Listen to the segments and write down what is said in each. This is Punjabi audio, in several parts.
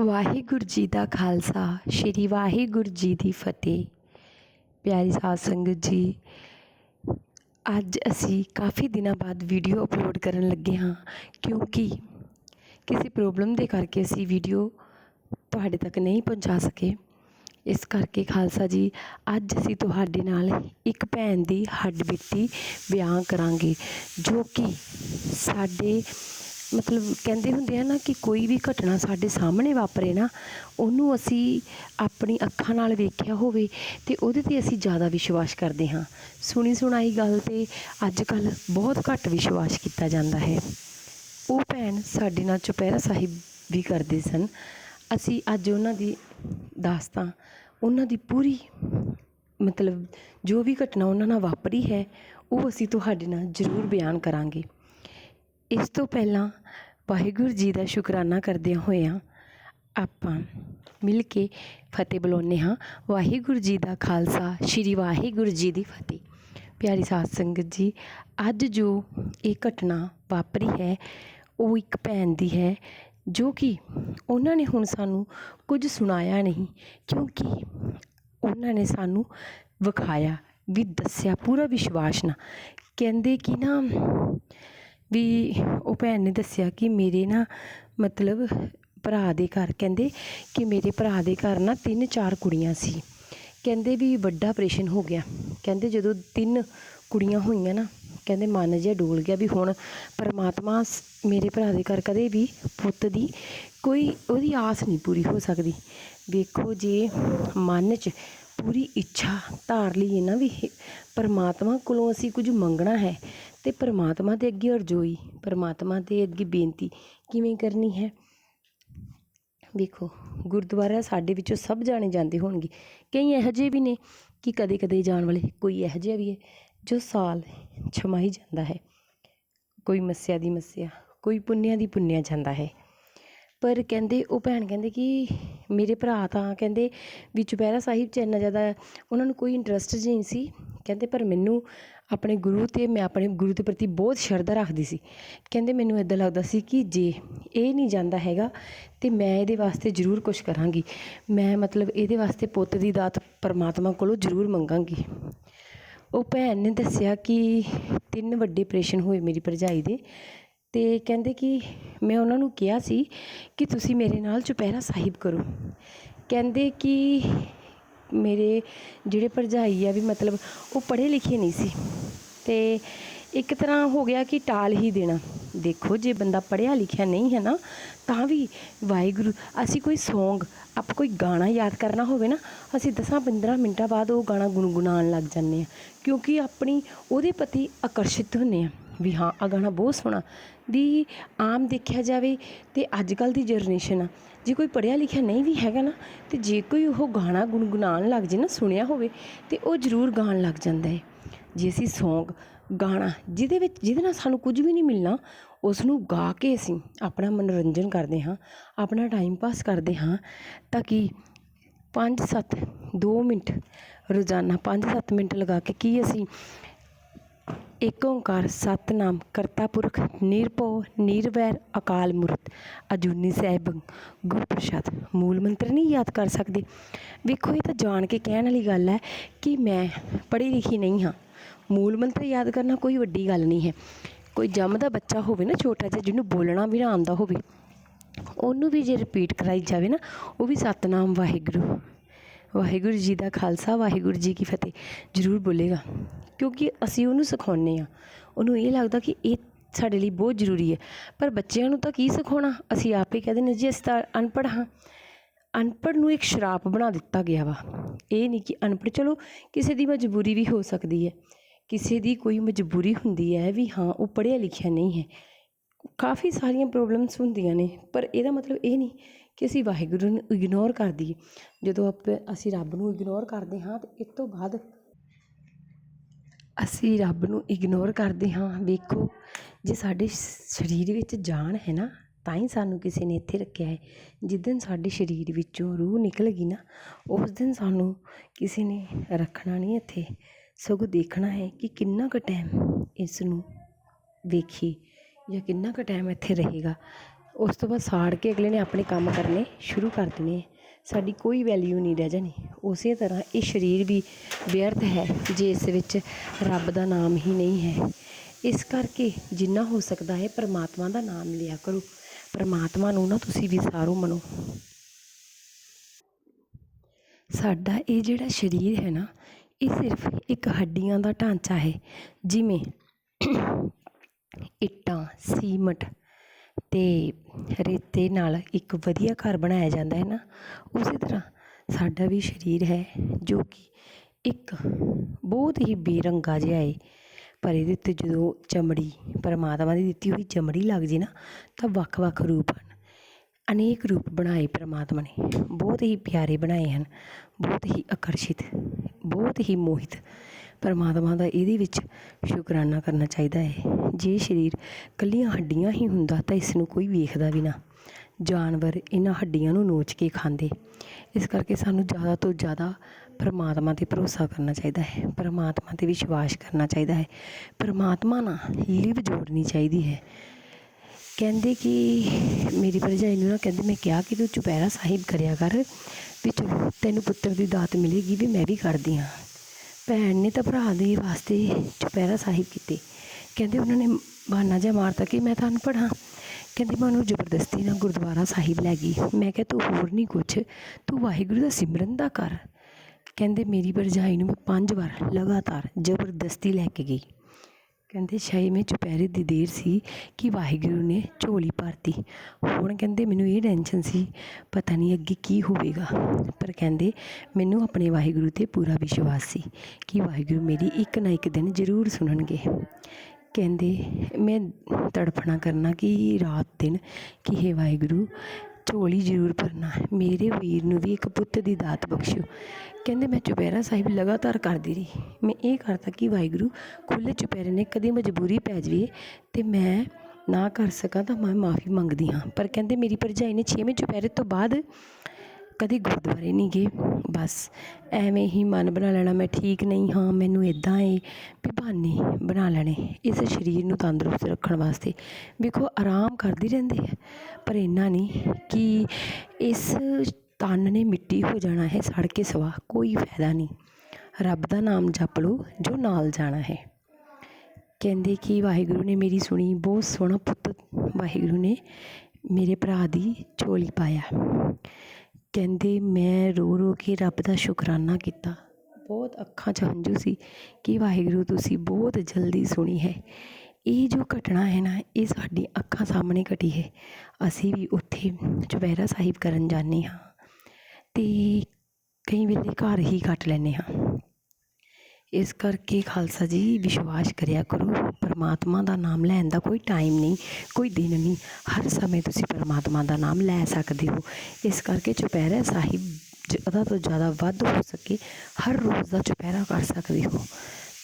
ਵਾਹਿਗੁਰੂ ਜੀ ਦਾ ਖਾਲਸਾ, ਸ੍ਰੀ ਵਾਹਿਗੁਰੂ ਜੀ ਦੀ ਫਤਿਹ। ਪਿਆਰੀ ਸਾਧ ਸੰਗਤ ਜੀ, ਅੱਜ ਅਸੀਂ ਕਾਫੀ ਦਿਨਾਂ ਬਾਅਦ ਵੀਡੀਓ ਅਪਲੋਡ ਕਰਨ ਲੱਗੇ ਹਾਂ, ਕਿਉਂਕਿ ਕਿਸੇ ਪ੍ਰੋਬਲਮ ਦੇ ਕਰਕੇ ਅਸੀਂ ਵੀਡੀਓ ਤੁਹਾਡੇ ਤੱਕ ਨਹੀਂ ਪਹੁੰਚਾ ਸਕੇ। ਇਸ ਕਰਕੇ ਖਾਲਸਾ ਜੀ, ਅੱਜ ਅਸੀਂ ਤੁਹਾਡੇ ਨਾਲ ਇੱਕ ਭੈਣ ਦੀ ਹੱਡ ਬੀਤੀ ਬਿਆਨ ਕਰਾਂਗੇ, ਜੋ ਕਿ ਸਾਡੇ ਮਤਲਬ ਕਹਿੰਦੇ ਹੁੰਦੇ ਆ ਨਾ ਕਿ ਕੋਈ ਵੀ ਘਟਨਾ ਸਾਡੇ ਸਾਹਮਣੇ ਵਾਪਰੇ ਨਾ, ਉਹਨੂੰ ਅਸੀਂ ਆਪਣੀ ਅੱਖਾਂ ਨਾਲ ਵੇਖਿਆ ਹੋਵੇ ਅਤੇ ਉਹਦੇ ਤੇ ਅਸੀਂ ਜ਼ਿਆਦਾ ਵਿਸ਼ਵਾਸ ਕਰਦੇ ਹਾਂ। ਸੁਣੀ ਸੁਣਾਈ ਗੱਲ ਤੇ ਅੱਜ ਕੱਲ੍ਹ ਬਹੁਤ ਘੱਟ ਵਿਸ਼ਵਾਸ ਕੀਤਾ ਜਾਂਦਾ ਹੈ। ਉਹ ਭੈਣ ਸਾਡੇ ਨਾਲ ਚੁਪਹਿਰਾ ਸਾਹਿਬ ਵੀ ਕਰਦੇ ਸਨ। ਅਸੀਂ ਅੱਜ ਉਹਨਾਂ ਦੀ ਦਾਸਤਾਂ ਉਹਨਾਂ ਦੀ ਪੂਰੀ ਮਤਲਬ ਜੋ ਵੀ ਘਟਨਾ ਉਹਨਾਂ ਨਾਲ ਵਾਪਰੀ ਹੈ, ਉਹ ਅਸੀਂ ਤੁਹਾਡੇ ਨਾਲ ਜ਼ਰੂਰ ਬਿਆਨ ਕਰਾਂਗੇ। ਇਸ ਤੋਂ ਪਹਿਲਾਂ ਵਾਹਿਗੁਰੂ ਜੀ ਦਾ ਸ਼ੁਕਰਾਨਾ ਕਰਦਿਆਂ ਹੋਇਆਂ ਆਪਾਂ ਮਿਲ ਕੇ ਫਤਿਹ ਬੁਲਾਉਂਦੇ ਹਾਂ। ਵਾਹਿਗੁਰੂ ਜੀ ਦਾ ਖਾਲਸਾ, ਸ੍ਰੀ ਵਾਹਿਗੁਰੂ ਜੀ ਦੀ ਫਤਿਹ। ਪਿਆਰੀ ਸਾਧ ਸੰਗਤ ਜੀ, ਅੱਜ ਜੋ ਇਹ ਘਟਨਾ ਵਾਪਰੀ ਹੈ, ਉਹ ਇੱਕ ਭੈਣ ਦੀ ਹੈ, ਜੋ ਕਿ ਉਹਨਾਂ ਨੇ ਹੁਣ ਸਾਨੂੰ ਕੁਝ ਸੁਣਾਇਆ ਨਹੀਂ, ਕਿਉਂਕਿ ਉਹਨਾਂ ਨੇ ਸਾਨੂੰ ਵਿਖਾਇਆ, ਵੀ ਦੱਸਿਆ, ਪੂਰਾ ਵਿਸ਼ਵਾਸ ਨਾਲ। ਕਹਿੰਦੇ ਕਿ ਨਾ ਵੀ ਉਹ ਭੈਣ ਨੇ ਦੱਸਿਆ ਕਿ ਮੇਰੇ ਨਾ ਮਤਲਬ ਭਰਾ ਦੇ ਘਰ ਕਹਿੰਦੇ ਕਿ ਮੇਰੇ ਭਰਾ ਦੇ ਘਰ ਨਾ ਤਿੰਨ ਚਾਰ ਕੁੜੀਆਂ ਸੀ। ਕਹਿੰਦੇ ਵੀ ਵੱਡਾ ਆਪਰੇਸ਼ਨ ਹੋ ਗਿਆ। ਕਹਿੰਦੇ ਜਦੋਂ ਤਿੰਨ ਕੁੜੀਆਂ ਹੋਈਆਂ ਨਾ, ਕਹਿੰਦੇ ਮਨ ਜਿਹਾ ਡੋਲ ਗਿਆ ਵੀ ਹੁਣ ਪਰਮਾਤਮਾ ਮੇਰੇ ਭਰਾ ਦੇ ਘਰ ਕਦੇ ਵੀ ਪੁੱਤ ਦੀ ਕੋਈ ਉਹਦੀ ਆਸ ਨਹੀਂ ਪੂਰੀ ਹੋ ਸਕਦੀ। ਵੇਖੋ ਜੇ ਮਨ 'ਚ ਪੂਰੀ ਇੱਛਾ ਧਾਰ ਲਈਏ ਨਾ ਵੀ ਪਰਮਾਤਮਾ ਕੋਲੋਂ ਅਸੀਂ ਕੁਝ ਮੰਗਣਾ ਹੈ ਅਤੇ ਪਰਮਾਤਮਾ ਦੇ ਅੱਗੇ ਅਰਜ਼ੋਈ, ਪਰਮਾਤਮਾ ਦੇ ਅੱਗੇ ਬੇਨਤੀ ਕਿਵੇਂ ਕਰਨੀ ਹੈ? ਵੇਖੋ, ਗੁਰਦੁਆਰਾ ਸਾਡੇ ਵਿੱਚੋਂ ਸਭ ਜਾਣੇ ਜਾਂਦੇ ਹੋਣਗੇ। ਕਈ ਇਹੋ ਜਿਹੇ ਵੀ ਨੇ ਕਿ ਕਦੇ ਕਦੇ ਜਾਣ ਵਾਲੇ ਕੋਈ ਇਹੋ ਜਿਹਾ ਵੀ ਹੈ ਜੋ ਸਾਲ ਛਮਾਈ ਜਾਂਦਾ ਹੈ। ਕੋਈ ਮੱਸਿਆ ਦੀ ਮੱਸਿਆ, ਕੋਈ ਪੁੰਨਿਆ ਦੀ ਪੁੰਨਿਆ ਜਾਂਦਾ ਹੈ। ਪਰ ਕਹਿੰਦੇ, ਉਹ ਭੈਣ ਕਹਿੰਦੇ ਕਿ ਮੇਰੇ ਭਰਾ ਤਾਂ ਕਹਿੰਦੇ ਵੀ ਚੁਪਹਿਰਾ ਸਾਹਿਬ 'ਚ ਇੰਨਾ ਜ਼ਿਆਦਾ ਉਹਨਾਂ ਨੂੰ ਕੋਈ ਇੰਟਰਸਟ ਨਹੀਂ ਸੀ। ਕਹਿੰਦੇ, ਪਰ ਮੈਨੂੰ ਆਪਣੇ ਗੁਰੂ ਤੇ ਮੈਂ ਆਪਣੇ ਗੁਰੂ ਦੇ ਪ੍ਰਤੀ ਬਹੁਤ ਸ਼ਰਧਾ ਰੱਖਦੀ ਸੀ। ਕਹਿੰਦੇ ਮੈਨੂੰ ਇੱਦਾਂ ਲੱਗਦਾ ਸੀ ਕਿ ਜੇ ਇਹ ਨਹੀਂ ਜਾਂਦਾ ਹੈਗਾ, ਤਾਂ ਮੈਂ ਇਹਦੇ ਵਾਸਤੇ ਜ਼ਰੂਰ ਕੁਛ ਕਰਾਂਗੀ। ਮੈਂ ਮਤਲਬ ਇਹਦੇ ਵਾਸਤੇ ਪੁੱਤ ਦੀ ਦਾਤ ਪਰਮਾਤਮਾ ਕੋਲੋਂ ਜ਼ਰੂਰ ਮੰਗਾਂਗੀ। ਉਹ ਭੈਣ ਨੇ ਦੱਸਿਆ ਕਿ ਤਿੰਨ ਵੱਡੇ ਆਪਰੇਸ਼ਨ ਹੋਏ ਮੇਰੀ ਭਰਜਾਈ ਦੇ ਅਤੇ ਕਹਿੰਦੇ ਕਿ ਮੈਂ ਉਹਨਾਂ ਨੂੰ ਕਿਹਾ ਸੀ ਕਿ ਤੁਸੀਂ ਮੇਰੇ ਨਾਲ ਚੁਪਹਿਰਾ ਸਾਹਿਬ ਕਰੋ। ਕਹਿੰਦੇ ਕਿ ਮੇਰੇ ਜਿਹੜੇ ਭਰਜਾਈ ਆ ਵੀ ਮਤਲਬ ਉਹ ਪੜ੍ਹੇ ਲਿਖੇ ਨਹੀਂ ਸੀ। ਤੇ ਇੱਕ ਤਰ੍ਹਾਂ ਹੋ ਗਿਆ ਕਿ ਟਾਲ ਹੀ ਦੇਣਾ। ਦੇਖੋ, ਜੇ ਬੰਦਾ ਪੜ੍ਹਿਆ ਲਿਖਿਆ ਨਹੀਂ ਹੈ ਨਾ, ਤਾਂ ਵੀ ਵਾਹਿਗੁਰੂ, ਅਸੀਂ ਕੋਈ ਸੌਂਗ, ਆਪਾਂ ਕੋਈ ਗਾਣਾ ਯਾਦ ਕਰਨਾ ਹੋਵੇ ਨਾ, ਅਸੀਂ 10-15 ਮਿੰਟਾਂ ਬਾਅਦ ਉਹ ਗਾਣਾ ਗੁੰਗੁਣਾਉਣ ਲੱਗ ਜਾਂਦੇ ਆ ਕਿਉਂਕਿ ਆਪਣੀ, ਉਹਦੇ ਪ੍ਰਤੀ ਆਕਰਸ਼ਿਤ ਹੁੰਦੇ ਆ ਵੀ ਹਾਂ ਆ ਗਾਣਾ ਬਹੁਤ ਸੋਹਣਾ। ਵੀ ਆਮ ਦੇਖਿਆ ਜਾਵੇ ਤੇ ਅੱਜ ਕੱਲ ਦੀ ਜਨਰੇਸ਼ਨ ਆ, ਜੇ ਕੋਈ ਪੜ੍ਹਿਆ ਲਿਖਿਆ ਨਹੀਂ ਵੀ ਹੈਗਾ ਨਾ, ਤੇ ਜੇ ਕੋਈ ਉਹ ਗਾਣਾ ਗੁੰਗੁਣਾਉਣ ਲੱਗ ਜੇ ਨਾ, ਸੁਣਿਆ ਹੋਵੇ, ਤੇ ਉਹ ਜ਼ਰੂਰ ਗਾਣ ਲੱਗ ਜਾਂਦਾ ਹੈ। ਜੇ ਅਸੀਂ ਸੌਂਗ ਗਾਣਾ, ਜਿਹਦੇ ਵਿੱਚ, ਜਿਹਦੇ ਨਾਲ ਸਾਨੂੰ ਕੁਝ ਵੀ ਨਹੀਂ ਮਿਲਣਾ ਉਸ ਨੂੰ ਗਾ ਕੇ ਅਸੀਂ ਆਪਣਾ ਮਨੋਰੰਜਨ ਕਰਦੇ ਹਾਂ, ਆਪਣਾ ਟਾਈਮ ਪਾਸ ਕਰਦੇ ਹਾਂ, ਤਾਂ ਕਿ 5-7 2 ਮਿੰਟ ਰੋਜ਼ਾਨਾ 5-7 ਮਿੰਟ ਲਗਾ ਕੇ ਕੀ ਅਸੀਂ ਏਕ ਓਂਕਾਰ, ਸਤਨਾਮ, ਕਰਤਾ ਪੁਰਖ, ਨਿਰਭਉ, ਨਿਰਵੈਰ, ਅਕਾਲ ਮੂਰਤ, ਅਜੂਨੀ ਸਾਹਿਬ ਗੁਰ ਪ੍ਰਸਾਦ ਮੂਲ ਮੰਤਰ ਨਹੀਂ ਯਾਦ ਕਰ ਸਕਦੇ। ਵੇਖੋ, ਇਹ ਤਾਂ ਜਾਣ ਕੇ ਕਹਿਣ ਵਾਲੀ ਗੱਲ ਹੈ ਕਿ ਮੈਂ ਪੜ੍ਹੀ ਲਿਖੀ ਨਹੀਂ ਹਾਂ। ਮੂਲ ਮੰਤਰ ਯਾਦ ਕਰਨਾ ਕੋਈ ਵੱਡੀ ਗੱਲ ਨਹੀਂ ਹੈ। ਕੋਈ ਜੰਮਦਾ ਬੱਚਾ ਹੋਵੇ ਨਾ ਛੋਟਾ ਜਿਹਾ, ਜਿਹਨੂੰ ਬੋਲਣਾ ਵੀ ਨਾ ਆਉਂਦਾ ਹੋਵੇ, ਉਹਨੂੰ ਵੀ ਜੇ ਰਿਪੀਟ ਕਰਾਈ ਜਾਵੇ ਨਾ, ਉਹ ਵੀ ਸਤਨਾਮ ਵਾਹਿਗੁਰੂ। ਵਾਹਿਗੁਰੂ ਜੀ ਦਾ ਖਾਲਸਾ, ਵਾਹਿਗੁਰੂ ਜੀ ਕੀ ਫਤਿਹ। ਜ਼ਰੂਰ ਬੋਲੇਗਾ, ਕਿਉਂਕਿ ਅਸੀਂ ਉਹਨੂੰ ਸਿਖਾਉਂਦੇ ਆ ਉਹਨੂੰ ਇਹ ਲੱਗਦਾ ਕਿ ਇਹ ਸਾਡੇ ਲਈ ਬਹੁਤ ਜ਼ਰੂਰੀ ਹੈ। ਪਰ ਬੱਚਿਆਂ ਨੂੰ ਤਾਂ ਕੀ ਸਿਖਾਉਣਾ? ਅਸੀਂ ਆਪ ਆਪੇ ਕਹਿੰਦੇ ਨੇ ਜੀ ਅਸੀਂ ਤਾਂ ਅਨਪੜ੍ਹ ਹਾਂ। ਅਨਪੜ੍ਹ ਨੂੰ ਇੱਕ ਸ਼ਰਾਪ ਬਣਾ ਦਿੱਤਾ ਗਿਆ ਵਾ। ਇਹ ਨਹੀਂ ਕਿ ਅਨਪੜ੍ਹ, ਚਲੋ ਕਿਸੇ ਦੀ ਮਜਬੂਰੀ ਵੀ ਹੋ ਸਕਦੀ ਹੈ। ਕਿਸੇ ਦੀ ਕੋਈ ਮਜਬੂਰੀ ਹੁੰਦੀ ਹੈ ਵੀ ਹਾਂ, ਉਹ ਪੜ੍ਹਿਆ ਲਿਖਿਆ ਨਹੀਂ ਹੈ। ਕਾਫੀ ਸਾਰੀਆਂ ਪ੍ਰੋਬਲਮਸ ਹੁੰਦੀਆਂ ਨੇ, ਪਰ ਇਹਦਾ ਮਤਲਬ ਇਹ ਨਹੀਂ ਕਿ ਅਸੀਂ ਵਾਹਿਗੁਰੂ ਨੂੰ ਇਗਨੋਰ ਕਰ ਦਈਏ। ਜਦੋਂ ਆਪਾਂ, ਅਸੀਂ ਰੱਬ ਨੂੰ ਇਗਨੋਰ ਕਰਦੇ ਹਾਂ, ਤਾਂ ਇਸ ਤੋਂ ਬਾਅਦ ਅਸੀਂ ਰੱਬ ਨੂੰ ਇਗਨੋਰ ਕਰਦੇ ਹਾਂ। ਵੇਖੋ, ਜੇ ਸਾਡੇ ਸ- ਸਰੀਰ ਵਿੱਚ ਜਾਨ ਹੈ ਨਾ, ਤਾਂ ਹੀ ਸਾਨੂੰ ਕਿਸੇ ਨੇ ਇੱਥੇ ਰੱਖਿਆ ਹੈ। ਜਿੱਦਨ ਸਾਡੇ ਸਰੀਰ ਵਿੱਚੋਂ ਰੂਹ ਨਿਕਲ ਗਈ ਨਾ, ਉਸ ਦਿਨ ਸਾਨੂੰ ਕਿਸੇ ਨੇ ਰੱਖਣਾ ਨਹੀਂ ਇੱਥੇ। ਸਗੋਂ ਦੇਖਣਾ ਹੈ ਕਿ ਕਿੰਨਾ ਕੁ ਟਾਈਮ ਇਸ ਨੂੰ ਵੇਖੀ ਜਾਂ ਕਿੰਨਾ ਕੁ ਟਾਈਮ ਇੱਥੇ ਰਹੇਗਾ। ਉਸ ਤੋਂ ਬਾਅਦ ਸਾੜ ਕੇ ਅਗਲੇ ਨੇ ਆਪਣੇ ਕੰਮ ਕਰਨੇ ਸ਼ੁਰੂ ਕਰ ਦੇਣੇ ਸਾਡੀ ਕੋਈ ਵੈਲਿਊ ਨਹੀਂ ਰਹਿ ਜਾਣੀ। ਉਸੇ ਤਰ੍ਹਾਂ ਇਹ ਸਰੀਰ ਵੀ ਵਿਅਰਥ ਹੈ, ਜੇ ਇਸ ਵਿੱਚ ਰੱਬ ਦਾ ਨਾਮ ਹੀ ਨਹੀਂ ਹੈ। ਇਸ ਕਰਕੇ ਜਿੰਨਾ ਹੋ ਸਕਦਾ ਹੈ ਪਰਮਾਤਮਾ ਦਾ ਨਾਮ ਲਿਆ ਕਰੋ। ਪਰਮਾਤਮਾ ਨੂੰ ਨਾ ਤੁਸੀਂ ਵਿਸਾਰੋ ਮਨੋ। ਸਾਡਾ ਇਹ ਜਿਹੜਾ ਸਰੀਰ ਹੈ ਨਾ ਇਹ ਸਿਰਫ ਇੱਕ ਹੱਡੀਆਂ ਦਾ ਢਾਂਚਾ ਹੈ, ਜਿਵੇਂ ਇੱਟਾਂ, ਸੀਮਟ ਅਤੇ ਰੇਤੇ ਨਾਲ ਇੱਕ ਵਧੀਆ ਘਰ ਬਣਾਇਆ ਜਾਂਦਾ ਹੈ ਨਾ, ਉਸੇ ਤਰ੍ਹਾਂ ਸਾਡਾ ਵੀ ਸਰੀਰ ਹੈ ਜੋ ਕਿ ਇੱਕ ਬਹੁਤ ਹੀ ਬੇਰੰਗਾ ਜਿਹਾ ਹੈ। ਪਰ ਇਹਦੇ ਉੱਤੇ ਜਦੋਂ ਚਮੜੀ, ਪਰਮਾਤਮਾ ਦੀ ਦਿੱਤੀ ਹੋਈ ਚਮੜੀ ਲੱਗ ਜੇ ਨਾ, ਤਾਂ ਵੱਖ-ਵੱਖ ਰੂਪ ਹਨ। ਅਨੇਕ ਰੂਪ ਬਣਾਏ ਪਰਮਾਤਮਾ ਨੇ। ਬਹੁਤ ਹੀ ਪਿਆਰੇ ਬਣਾਏ ਹਨ। ਬਹੁਤ ਹੀ ਆਕਰਸ਼ਿਤ, ਬਹੁਤ ਹੀ ਮੋਹਿਤ ਪਰਮਾਤਮਾ ਦਾ ਇਹਦੇ ਵਿੱਚ ਸ਼ੁਕਰਾਨਾ ਕਰਨਾ ਚਾਹੀਦਾ ਹੈ। ਜੇ ਸਰੀਰ ਇਕੱਲੀਆਂ ਹੱਡੀਆਂ ਹੀ ਹੁੰਦਾ ਤਾਂ ਇਸ ਨੂੰ ਕੋਈ ਵੇਖਦਾ ਵੀ ਨਾ। ਜਾਨਵਰ ਇਹਨਾਂ ਹੱਡੀਆਂ ਨੂੰ ਨੋਚ ਕੇ ਖਾਂਦੇ। ਇਸ ਕਰਕੇ ਸਾਨੂੰ ਜ਼ਿਆਦਾ ਤੋਂ ਜ਼ਿਆਦਾ ਪਰਮਾਤਮਾ 'ਤੇ ਭਰੋਸਾ ਕਰਨਾ ਚਾਹੀਦਾ ਹੈ। ਪਰਮਾਤਮਾ 'ਤੇ ਵਿਸ਼ਵਾਸ ਕਰਨਾ ਚਾਹੀਦਾ ਹੈ। ਪਰਮਾਤਮਾ ਨਾਲ ਲਿਵ ਜੋੜਨੀ ਚਾਹੀਦੀ ਹੈ। ਕਹਿੰਦੇ ਕਿ ਮੇਰੀ ਭਰਜਾਈ ਨੂੰ ਨਾ ਕਹਿੰਦੇ, ਮੈਂ ਕਿਹਾ ਕਿ ਤੂੰ ਚੁਪਹਿਰਾ ਸਾਹਿਬ ਕਰਿਆ ਕਰ ਵੀ ਚਲੋ ਤੈਨੂੰ ਪੁੱਤਰ ਦੀ ਦਾਤ ਮਿਲੇਗੀ ਵੀ ਮੈਂ ਵੀ ਕਰਦੀ ਹਾਂ। ਭੈਣ ਨੇ ਤਾਂ ਭਰਾ ਦੇ ਵਾਸਤੇ ਚੁਪਹਿਰਾ ਸਾਹਿਬ ਕੀਤੇ। ਕਹਿੰਦੇ ਉਹਨਾਂ ਨੇ ਬਹਾਨਾ ਜਿਹਾ ਮਾਰਤਾ ਕਿ ਮੈਂ ਤੁਹਾਨੂੰ ਪੜ੍ਹਾਂ। ਕਹਿੰਦੀ ਮੈਂ ਉਹਨੂੰ ਜ਼ਬਰਦਸਤੀ ਨਾਲ ਗੁਰਦੁਆਰਾ ਸਾਹਿਬ ਲੈ ਗਈ। ਮੈਂ ਕਿਹਾ, ਤੂੰ ਹੋਰ ਨਹੀਂ ਕੁਛ। ਤੂੰ ਵਾਹਿਗੁਰੂ ਦਾ ਸਿਮਰਨ ਦਾ ਕਰ। ਕਹਿੰਦੇ, ਮੇਰੀ ਭਰਜਾਈ ਨੂੰ ਮੈਂ ਪੰਜ ਵਾਰ ਲਗਾਤਾਰ ਜ਼ਬਰਦਸਤੀ ਲੈ ਕੇ ਗਈ। ਕਹਿੰਦੇ ਛੇਵੇਂ ਚੁਪਹਿਰੇ ਦੀ ਦੇਰ ਸੀ ਕਿ ਵਾਹਿਗੁਰੂ ਨੇ ਝੋਲੀ ਭਰਤੀ। ਹੁਣ ਕਹਿੰਦੇ ਮੈਨੂੰ ਇਹ ਟੈਨਸ਼ਨ ਸੀ, ਪਤਾ ਨਹੀਂ ਅੱਗੇ ਕੀ ਹੋਵੇਗਾ। ਪਰ ਕਹਿੰਦੇ ਮੈਨੂੰ ਆਪਣੇ ਵਾਹਿਗੁਰੂ ਤੇ ਪੂਰਾ ਵਿਸ਼ਵਾਸ ਸੀ ਕਿ ਵਾਹਿਗੁਰੂ ਮੇਰੀ ਇੱਕ ਨਾ ਇੱਕ ਦਿਨ ਜ਼ਰੂਰ ਸੁਣਨਗੇ। ਕਹਿੰਦੇ ਮੈਂ ਤੜਫਣਾ ਕਰਨਾ ਕਿ ਰਾਤ ਦਿਨ ਕਿ ਹੇ ਵਾਹਿਗੁਰੂ ਝੋਲੀ ਜ਼ਰੂਰ ਭਰਨਾ ਮੇਰੇ ਵੀਰ ਨੂੰ ਵੀ ਇੱਕ ਪੁੱਤ ਦੀ ਦਾਤ ਬਖਸ਼ਿਓ। ਕਹਿੰਦੇ, ਮੈਂ ਚੁਪਹਿਰਾ ਸਾਹਿਬ ਲਗਾਤਾਰ ਕਰਦੀ ਰਹੀ। ਮੈਂ ਇਹ ਕਰਤਾ ਕਿ ਵਾਹਿਗੁਰੂ ਖੁੱਲ੍ਹੇ ਚੁਪਹਿਰੇ ਨੇ ਕਦੇ ਮਜਬੂਰੀ ਪੈ ਜਾਵੇ ਅਤੇ ਮੈਂ ਨਾ ਕਰ ਸਕਾਂ ਤਾਂ ਮੈਂ ਮਾਫੀ ਮੰਗਦੀ ਹਾਂ। ਪਰ ਕਹਿੰਦੇ, ਮੇਰੀ ਭਰਜਾਈ ਨੇ ਛੇਵੇਂ ਚੁਪਹਿਰੇ ਤੋਂ ਬਾਅਦ ਕਦੇ ਗੁਰਦੁਆਰੇ ਨਹੀਂ ਗਏ। ਬਸ ਐਵੇਂ ਹੀ ਮਨ ਬਣਾ ਲੈਣਾ, ਮੈਂ ਠੀਕ ਨਹੀਂ ਹਾਂ, ਮੈਨੂੰ ਇੱਦਾਂ ਏ ਵੀ ਬਹਾਨੇ ਬਣਾ ਲੈਣੇ ਇਸ ਸਰੀਰ ਨੂੰ ਤੰਦਰੁਸਤ ਰੱਖਣ ਵਾਸਤੇ। ਵੇਖੋ, ਆਰਾਮ ਕਰਦੇ ਰਹਿੰਦੇ ਆ, ਪਰ ਇੰਨਾ ਨਹੀਂ ਕਿ ਇਸ ਤਨ ਨੇ ਮਿੱਟੀ ਹੋ ਜਾਣਾ ਹੈ, ਸੜ ਕੇ ਸਵਾ, ਕੋਈ ਫਾਇਦਾ ਨਹੀਂ। ਰੱਬ ਦਾ ਨਾਮ ਜਪ ਲਓ, ਜੋ ਨਾਲ ਜਾਣਾ ਹੈ। ਕਹਿੰਦੇ ਕਿ ਵਾਹਿਗੁਰੂ ਨੇ ਮੇਰੀ ਸੁਣੀ, ਬਹੁਤ ਸੋਹਣਾ ਪੁੱਤ ਵਾਹਿਗੁਰੂ ਨੇ ਮੇਰੇ ਭਰਾ ਦੀ ਝੋਲੀ ਪਾਇਆ। ਕਹਿੰਦੇ ਮੈਂ ਰੋ ਰੋ ਕੇ ਰੱਬ ਦਾ ਸ਼ੁਕਰਾਨਾ ਕੀਤਾ। ਬਹੁਤ ਅੱਖਾਂ 'ਚ ਹੰਝੂ ਸੀ ਕਿ ਵਾਹਿਗੁਰੂ ਤੁਸੀਂ ਬਹੁਤ ਜਲਦੀ ਸੁਣੀ ਹੈ। ਇਹ ਜੋ ਘਟਨਾ ਹੈ ਨਾ, ਇਹ ਸਾਡੀ ਅੱਖਾਂ ਸਾਹਮਣੇ ਘਟੀ ਹੈ। ਅਸੀਂ ਵੀ ਉੱਥੇ ਚੁਪਹਿਰਾ ਸਾਹਿਬ ਕਰਨ ਜਾਂਦੇ ਹਾਂ ਅਤੇ ਕਈ ਵੇਲੇ ਘਰ ਹੀ ਕੱਟ ਲੈਂਦੇ ਹਾਂ। ਇਸ ਕਰਕੇ ਖਾਲਸਾ ਜੀ ਵਿਸ਼ਵਾਸ ਕਰਿਆ ਕਰੋ, ਪਰਮਾਤਮਾ ਦਾ ਨਾਮ ਲੈਣ ਦਾ ਕੋਈ ਟਾਈਮ ਨਹੀਂ, ਕੋਈ ਦਿਨ ਨਹੀਂ, ਹਰ ਸਮੇਂ ਤੁਸੀਂ ਪਰਮਾਤਮਾ ਦਾ ਨਾਮ ਲੈ ਸਕਦੇ ਹੋ। ਇਸ ਕਰਕੇ ਚੁਪਹਿਰਾ ਸਾਹਿਬ ਜ਼ਿਆਦਾ ਤੋਂ ਜ਼ਿਆਦਾ ਵੱਧ ਹੋ ਸਕੇ, ਹਰ ਰੋਜ਼ ਦਾ ਚੁਪਹਿਰਾ ਕਰ ਸਕਦੇ ਹੋ।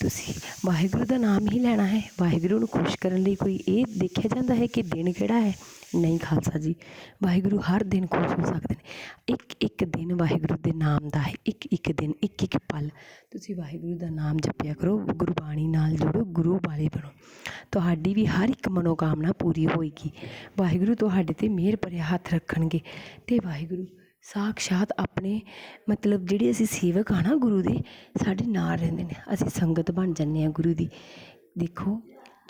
ਤੁਸੀਂ। ਵਾਹਿਗੁਰੂ ਦਾ ਨਾਮ ਹੀ ਲੈਣਾ ਹੈ। ਵਾਹਿਗੁਰੂ ਨੂੰ ਖੁਸ਼ ਕਰਨ ਲਈ ਕੋਈ ਇਹ ਦੇਖਿਆ ਜਾਂਦਾ ਹੈ ਕਿ ਦਿਨ ਕਿਹੜਾ ਹੈ? ਨਹੀਂ ਖਾਲਸਾ ਜੀ, ਵਾਹਿਗੁਰੂ ਹਰ ਦਿਨ ਖੁਸ਼ ਹੋ ਸਕਦੇ ਨੇ। ਇੱਕ ਇੱਕ ਦਿਨ ਵਾਹਿਗੁਰੂ ਦੇ ਨਾਮ ਦਾ ਹੈ। ਇੱਕ ਇੱਕ ਦਿਨ, ਇੱਕ ਇੱਕ ਪਲ। ਤੁਸੀਂ ਵਾਹਿਗੁਰੂ ਦਾ ਨਾਮ ਜਪਿਆ ਕਰੋ, ਗੁਰਬਾਣੀ ਨਾਲ ਜੁੜੋ, ਗੁਰੂ ਵਾਲੇ ਬਣੋ। ਤੁਹਾਡੀ ਵੀ ਹਰ ਇੱਕ ਮਨੋਕਾਮਨਾ ਪੂਰੀ ਹੋਏਗੀ। ਵਾਹਿਗੁਰੂ ਤੁਹਾਡੇ ਤੇ ਮਿਹਰ ਭਰਿਆ ਹੱਥ ਰੱਖਣਗੇ ਤੇ ਵਾਹਿਗੁਰੂ ਸਾਕਸ਼ਾਤ ਆਪਣੇ ਮਤਲਬ ਜਿਹੜੇ ਅਸੀਂ ਸੇਵਕ ਆ ਨਾ ਗੁਰੂ ਦੇ, ਸਾਡੇ ਨਾਲ ਰਹਿੰਦੇ ਨੇ। ਅਸੀਂ ਸੰਗਤ ਬਣ ਜਾਂਦੇ ਹਾਂ ਗੁਰੂ ਦੀ। ਦੇਖੋ,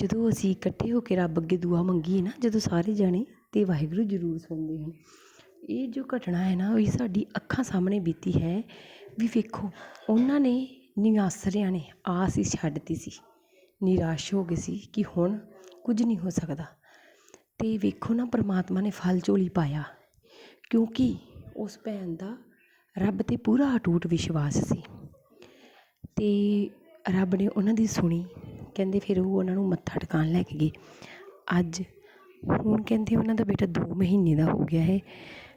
ਜਦੋਂ ਅਸੀਂ ਇਕੱਠੇ ਹੋ ਕੇ ਰੱਬ ਅੱਗੇ ਦੁਆ ਮੰਗੀਏ ਨਾ, ਜਦੋਂ ਸਾਰੇ ਜਾਣੇ ਤੇ ਵਾਹਿਗੁਰੂ ਜ਼ਰੂਰ ਸੁਣਦੇ ਹਨ। ਇਹ ਜੋ ਘਟਨਾ ਹੈ ਨਾ ਉਹ ਸਾਡੀ ਅੱਖਾਂ ਸਾਹਮਣੇ ਬੀਤੀ ਹੈ। ਵੀ ਵੇਖੋ, ਉਹਨਾਂ ਨੇ ਨਿਆਸਰਿਆਂ ਨੇ ਆਸ ਹੀ ਛੱਡਤੀ ਸੀ। ਨਿਰਾਸ਼ ਹੋ ਗਏ ਸੀ ਕਿ ਹੁਣ ਕੁਝ ਨਹੀਂ ਹੋ ਸਕਦਾ। ਤੇ ਵੇਖੋ ਨਾ, ਪ੍ਰਮਾਤਮਾ ਨੇ ਫਲ ਝੋਲੀ ਪਾਇਆ। ਕਿਉਂਕਿ ਉਸ ਭੈਣ ਦਾ ਰੱਬ ਤੇ ਪੂਰਾ ਅਟੂਟ ਵਿਸ਼ਵਾਸ ਸੀ। ਅਤੇ ਰੱਬ ਨੇ ਉਹਨਾਂ ਦੀ ਸੁਣੀ, ਕਹਿੰਦੇ ਫਿਰ ਉਹ ਉਹਨਾਂ ਨੂੰ ਮੱਥਾ ਟਿਕਾਣ ਲੈ ਕੇ ਗਏ। ਅੱਜ ਹੁਣ ਕਹਿੰਦੇ ਉਹਨਾਂ ਦਾ ਬੇਟਾ ਦੋ ਮਹੀਨੇ ਦਾ ਹੋ ਗਿਆ ਹੈ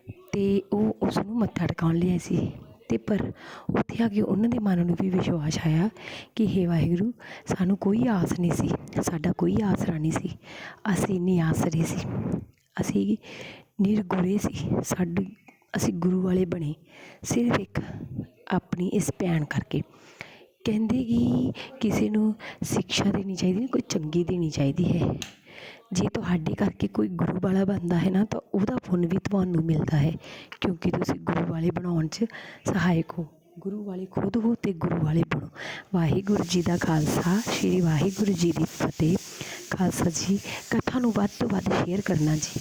ਅਤੇ ਉਹ ਉਸ ਨੂੰ ਮੱਥਾ ਟਿਕਾਉਣ ਲਿਆਏ ਸੀ। ਅਤੇ ਪਰ ਉੱਥੇ ਆ ਕੇ ਉਹਨਾਂ ਦੇ ਮਨ ਨੂੰ ਵੀ ਵਿਸ਼ਵਾਸ ਆਇਆ ਕਿ ਹੇ ਵਾਹਿਗੁਰੂ, ਸਾਨੂੰ ਕੋਈ ਆਸ ਨਹੀਂ ਸੀ, ਸਾਡਾ ਕੋਈ ਆਸਰਾ ਨਹੀਂ ਸੀ। ਅਸੀਂ ਨਿਆਸਰੇ ਸੀ, ਅਸੀਂ ਨਿਰਗੁਰੇ ਸੀ, ਸਾਡੀ ਅਸੀਂ ਗੁਰੂ ਵਾਲੇ ਬਣੇ, ਸਿਰਫ ਇੱਕ ਆਪਣੀ ਇਸ ਭੈਣ ਕਰਕੇ। ਕਹਿੰਦੇ ਕਿ ਕਿਸੇ ਨੂੰ ਸ਼ਿਕਸ਼ਾ ਦੇਣੀ ਚਾਹੀਦੀ ਕੋਈ ਚੰਗੀ ਦੇਣੀ ਚਾਹੀਦੀ ਹੈ। ਜੇ ਤੁਹਾਡੇ ਕਰਕੇ ਕੋਈ ਗੁਰੂ ਵਾਲਾ ਬਣਦਾ ਹੈ ਨਾ, ਤਾਂ ਉਹਦਾ ਪੁੰਨ ਵੀ ਤੁਹਾਨੂੰ ਮਿਲਦਾ ਹੈ, ਕਿਉਂਕਿ ਤੁਸੀਂ ਗੁਰੂ ਵਾਲੇ ਬਣਾਉਣ 'ਚ ਸਹਾਇਕ ਹੋ। ਗੁਰੂ ਵਾਲੇ ਖੁਦ ਹੋ ਅਤੇ ਗੁਰੂ ਵਾਲੇ ਬਣੋ। ਵਾਹਿਗੁਰੂ ਜੀ ਦਾ ਖਾਲਸਾ, ਸ਼੍ਰੀ ਵਾਹਿਗੁਰੂ ਜੀ ਦੀ ਫਤਿਹ। ਖਾਲਸਾ ਜੀ, ਕਥਾ ਨੂੰ ਵੱਧ ਤੋਂ ਵੱਧ ਸ਼ੇਅਰ ਕਰਨਾ ਜੀ।